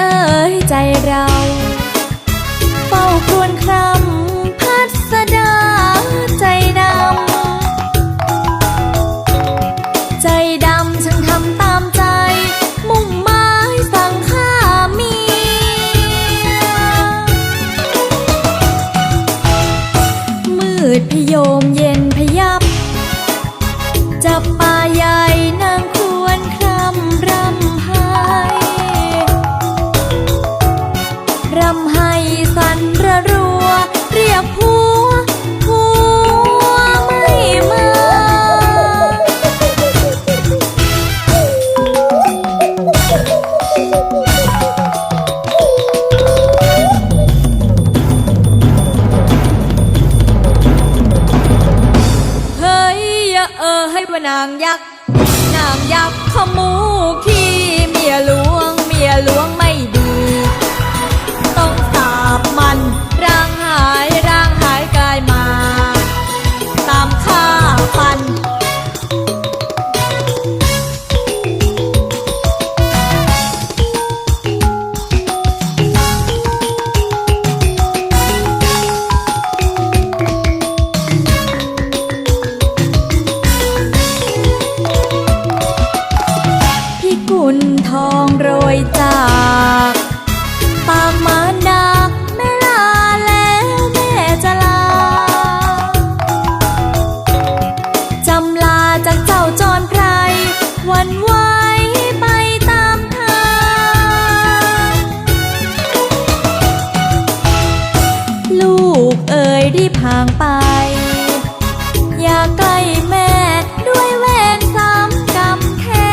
เอ่ยใจเราเฝ้าครวญครำพัสดาใจดำ ใจดำช่างทำตามใจ มุ่งหมายสั่งฆ่ามี มืดพยมเย็นพยับ จับป่าใหญ่นาง นางยักษ์ นางยักษ์างไป อย่าใกล้แม่ด้วยเวรสามกรรมแท้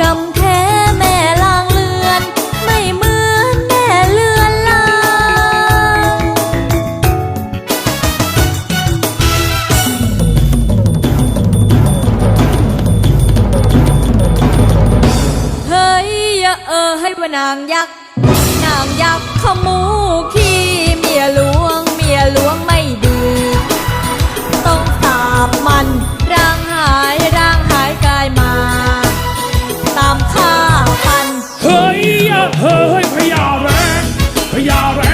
กำแท้แม่ลางเลือน ไม่เหมือนแม่เลือนลางเฮ้ยอย่าเออให้ว่านางยักษ์นางยักษ์ขโมู y'all.